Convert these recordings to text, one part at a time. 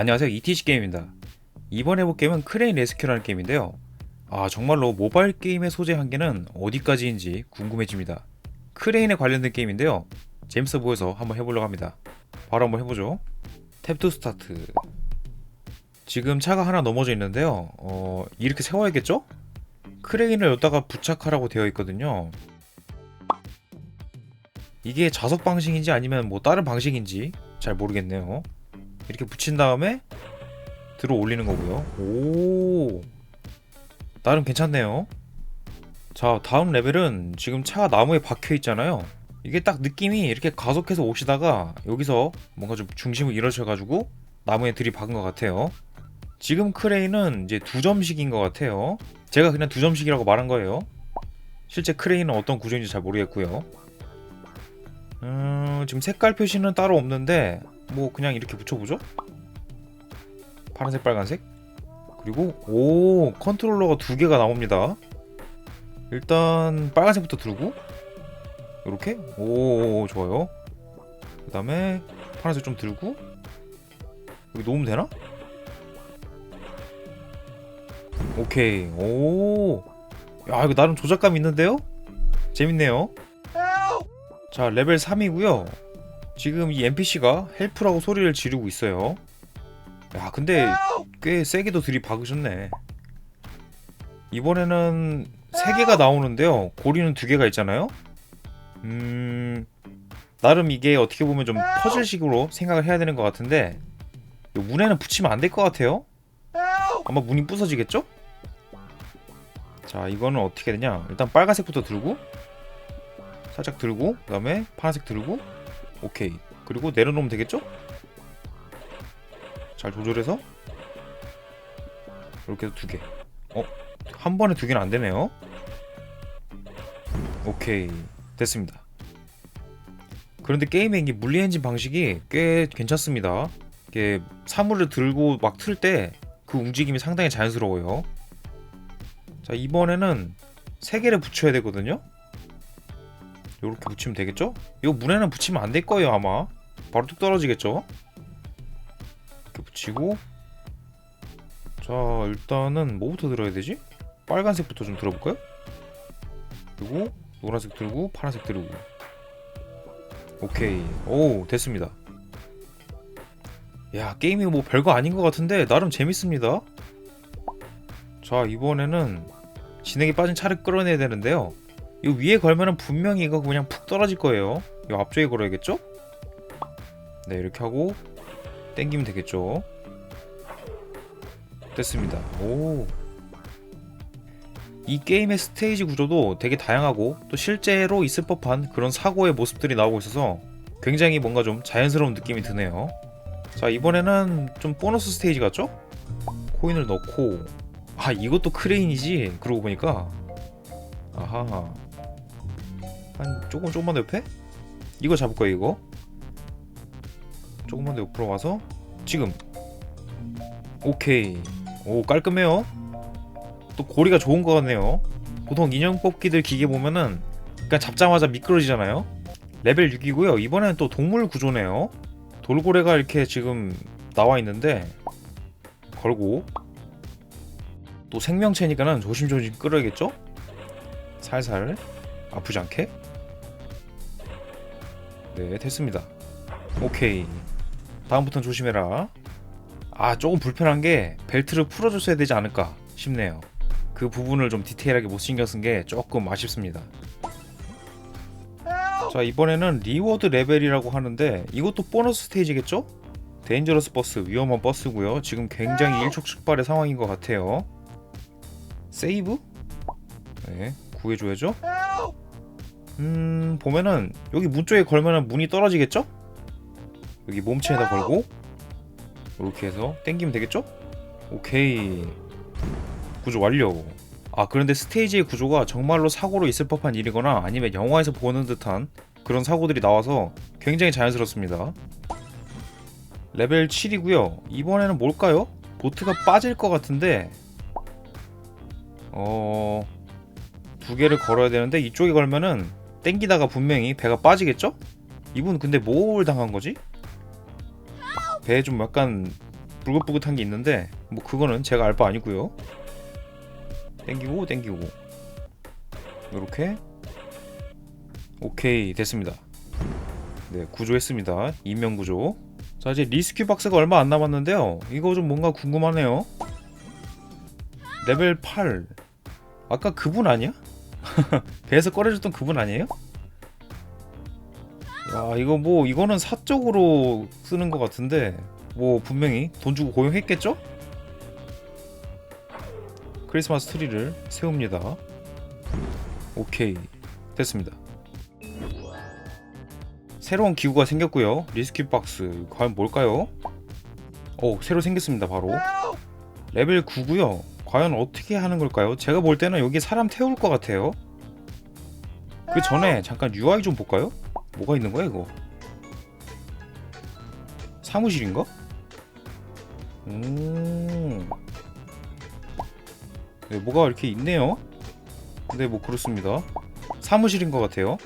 안녕하세요. ETC 게임입니다. 이번 해볼 게임은 크레인 레스큐라는 게임인데요. 아 정말로 모바일 게임의 소재 한계는 어디까지인지 궁금해집니다. 크레인에 관련된 게임인데요. 재밌어 보여서 한번 해보려고 합니다. 바로 한번 해보죠. 탭 투 스타트 지금 차가 하나 넘어져 있는데요. 어 이렇게 세워야겠죠? 크레인을 여기다가 부착하라고 되어 있거든요. 이게 자석 방식인지 아니면 뭐 다른 방식인지 잘 모르겠네요 이렇게 붙인 다음에 들어 올리는 거고요. 오, 나름 괜찮네요. 자, 다음 레벨은 지금 차가 나무에 박혀 있잖아요. 이게 딱 느낌이 이렇게 가속해서 오시다가 여기서 뭔가 좀 중심을 잃으셔가지고 나무에 들이박은 것 같아요. 지금 크레인은 이제 두 점식인 것 같아요. 제가 그냥 두 점식이라고 말한 거예요. 실제 크레인은 어떤 구조인지 잘 모르겠고요. 음, 지금 색깔 표시는 따로 없는데 뭐 그냥 이렇게 붙여보죠. 파란색, 빨간색. 그리고 오 컨트롤러가 두 개가 나옵니다. 일단 빨간색부터 들고 이렇게 오 좋아요. 그 다음에 파란색 좀 들고 여기 놓으면 되나? 오케이 오. 야 이거 나름 조작감 있는데요? 재밌네요. 자 레벨 3이고요. 지금 이 NPC가 헬프라고 소리를 지르고 있어요. 야 근데 꽤 세게도 들이박으셨네. 이번에는 세 개가 나오는데요. 고리는 두 개가 있잖아요. 음 나름 이게 어떻게 보면 좀 퍼즐식으로 생각을 해야 되는 것 같은데 이 문에는 붙이면 안 될 것 같아요. 아마 문이 부서지겠죠? 자 이거는 어떻게 되냐? 일단 빨간색부터 들고 살짝 들고 그다음에 파란색 들고 오케이. 그리고 내려놓으면 되겠죠? 잘 조절해서? 이렇게 해서 두개. 어? 한 번에 두 개는 안 되네요. 오케이. 됐습니다. 그런데 게임의 이 물리 엔진 방식이 꽤 괜찮습니다. 이게 사물을 들고 막 틀 때 그 움직임이 상당히 자연스러워요. 자 이번에는 세 개를 붙여야 되거든요 이렇게 붙이면 되겠죠? 이거 문에는 붙이면 안 될 거예요 아마 바로 뚝 떨어지겠죠? 이렇게 붙이고 자 일단은 뭐부터 들어야 되지? 빨간색부터 좀 들어볼까요? 그리고 노란색 들고 파란색 들고 오케이 오 됐습니다 야 게임이 뭐 별거 아닌 것 같은데 나름 재밌습니다 자 이번에는 진흙에 빠진 차를 끌어내야 되는데요 이 위에 걸면은 분명히 이거 그냥 푹 떨어질 거예요. 이 앞쪽에 걸어야겠죠? 네 이렇게 하고 땡기면 되겠죠. 됐습니다. 오. 이 게임의 스테이지 구조도 되게 다양하고 또 실제로 있을 법한 그런 사고의 모습들이 나오고 있어서 굉장히 뭔가 좀 자연스러운 느낌이 드네요. 자 이번에는 좀 보너스 스테이지 같죠? 코인을 넣고 아 이것도 크레인이지 그러고 보니까 아하 한 조금 조금만 더 옆에? 이거 잡을 거예요 이거? 조금만 더 옆으로 와서? 지금? 오케이. 오 깔끔해요. 또 고리가 좋은 거 같네요. 보통 인형 뽑기들 기계 보면은 그냥 잡자마자 미끄러지잖아요. 레벨 6이고요. 이번에는 또 동물 구조네요. 돌고래가 이렇게 지금 나와 있는데 걸고. 또 생명체니까는 조심조심 끌어야겠죠? 살살. 아프지 않게 네 됐습니다. 오케이. 다음부터는 조심해라. 아 조금 불편한 게 벨트를 풀어줬어야 되지 않을까 싶네요. 그 부분을 좀 디테일하게 못 신경 쓴 게 조금 아쉽습니다. 자 이번에는 리워드 레벨이라고 하는데 이것도 보너스 스테이지겠죠? 데인저러스 버스 위험한 버스고요. 지금 굉장히 일촉즉발의 상황인 것 같아요. 세이브? 네 구해줘야죠 음 보면은 여기 문 쪽에 걸면은 문이 떨어지겠죠? 여기 몸체에다 걸고 이렇게 해서 땡기면 되겠죠? 오케이 구조 완료 아 그런데 스테이지의 구조가 정말로 사고로 있을 법한 일이거나 아니면 영화에서 보는 듯한 그런 사고들이 나와서 굉장히 자연스럽습니다 레벨 7이고요 이번에는 뭘까요? 보트가 빠질 것 같은데 어... 두 개를 걸어야 되는데 이쪽에 걸면은 땡기다가 분명히 배가 빠지겠죠? 이분 근데 뭘 당한 거지? 배에 좀 약간 불긋불긋한 게 있는데 뭐 그거는 제가 알 바 아니고요. 땡기고 땡기고 요렇게 오케이 됐습니다. 네 구조했습니다. 인명 구조. 자 이제 리스큐 박스가 얼마 안 남았는데요. 이거 좀 뭔가 궁금하네요. 레벨 8. 아까 그분 아니야? 배에서 꺼내줬던 그분 아니에요? 야 이거 뭐 이거는 사적으로 쓰는 것 같은데 뭐 분명히 돈 주고 고용했겠죠? 크리스마스 트리를 세웁니다. 오케이 됐습니다. 새로운 기구가 생겼고요. 리스큐 박스 과연 뭘까요? 오 새로 생겼습니다. 바로 레벨 9고요. 과연 어떻게 하는 걸까요? 제가 볼 때는 여기 사람 태울 것 같아요. 그 전에 잠깐 UI 좀 볼까요? 뭐가 있는 거야 이거? 사무실인가? 음. 네, 뭐가 이렇게 있네요. 네, 뭐 그렇습니다. 사무실인 것 같아요.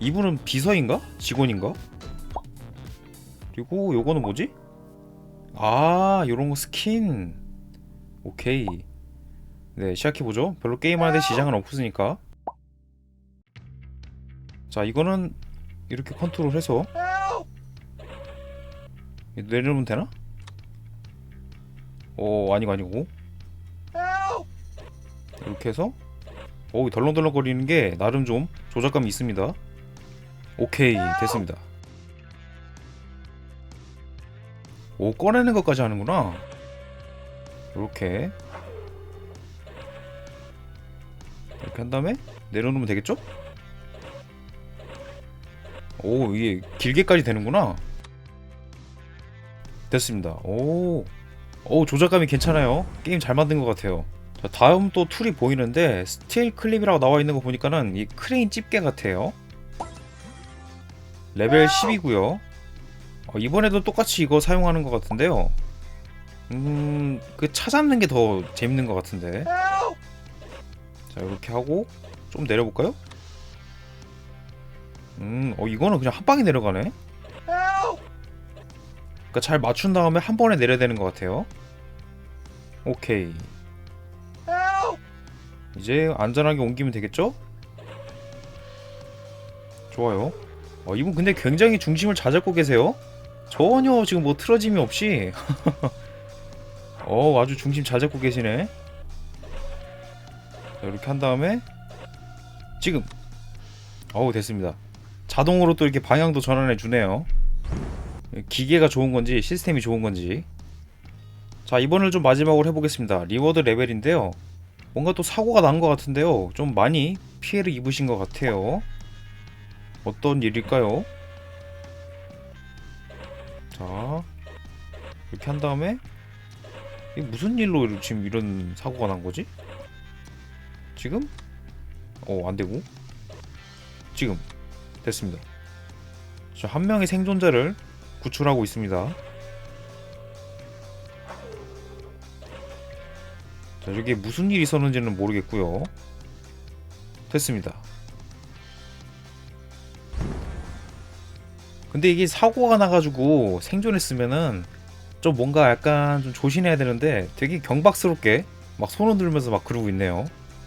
이분은 비서인가? 직원인가? 그리고 요거는 뭐지? 아, 요런 거 스킨. 오케이. 네, 시작해보죠. 별로 게임하는데 지장은 없으니까. 자, 이거는 이렇게 컨트롤해서 내려놓으면 되나? 어 아니고 아니고 이렇게 해서 오 덜렁덜렁 거리는 게 나름 좀 조작감이 있습니다 오케이 됐습니다 오 꺼내는 것까지 하는구나 이렇게 이렇게 한 다음에 내려놓으면 되겠죠? 오 이게 길게까지 되는구나. 됐습니다. 오, 오 조작감이 괜찮아요. 게임 잘 만든 것 같아요. 자, 다음 또 툴이 보이는데 스틸 클립이라고 나와 있는 거 보니까는 이 크레인 집게 같아요. 레벨 10이고요. 어, 이번에도 똑같이 이거 사용하는 것 같은데요. 음그 찾아는 게 더 재밌는 것 같은데 자 이렇게 하고 좀 내려볼까요? 음, 어 이거는 그냥 한 방에 내려가네. 그러니까 잘 맞춘 다음에 한 번에 내려야 되는 것 같아요. 오케이. 이제 안전하게 옮기면 되겠죠? 좋아요. 어, 이분 근데 굉장히 중심을 잘 잡고 계세요. 전혀 지금 뭐 틀어짐이 없이. 어, 아주 중심 잘 잡고 계시네. 자, 이렇게 한 다음에 지금. 어우 됐습니다. 자동으로 또 이렇게 방향도 전환해 주네요. 기계가 좋은 건지 시스템이 좋은 건지. 자 이번을 좀 마지막으로 해보겠습니다. 리워드 레벨인데요. 뭔가 또 사고가 난 것 같은데요. 좀 많이 피해를 입으신 것 같아요. 어떤 일일까요? 자 이렇게 한 다음에 이게 무슨 일로 지금 이런 사고가 난 거지? 지금? 어 안되고 지금 됐습니다. 자, 한 명의 생존자를 구출하고 있습니다. 자, 여기에 무슨 일이 있었는지는 모르겠고요. 됐습니다. 근데 이게 사고가 나가지고 생존했으면은 좀 뭔가 약간 좀 조심해야 되는데 되게 경박스럽게 막 손을 들면서 막 그러고 있네요.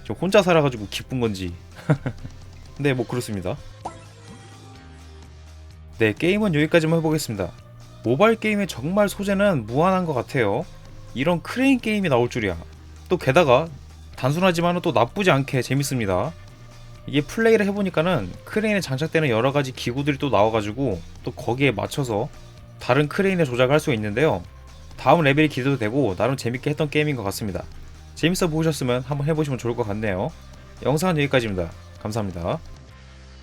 저 혼자 살아가지고 기쁜 건지. 네, 뭐 그렇습니다. 네, 게임은 여기까지만 해보겠습니다. 모바일 게임의 정말 소재는 무한한 것 같아요. 이런 크레인 게임이 나올 줄이야. 또 게다가 단순하지만 또 나쁘지 않게 재밌습니다. 이게 플레이를 해보니까는 크레인에 장착되는 여러 가지 기구들이 또 나와가지고 또 거기에 맞춰서 다른 크레인을 조작할 수 있는데요. 다음 레벨이 기대도 되고 나름 재밌게 했던 게임인 것 같습니다. 재밌어 보셨으면 한번 해보시면 좋을 것 같네요. 영상은 여기까지입니다. 감사합니다.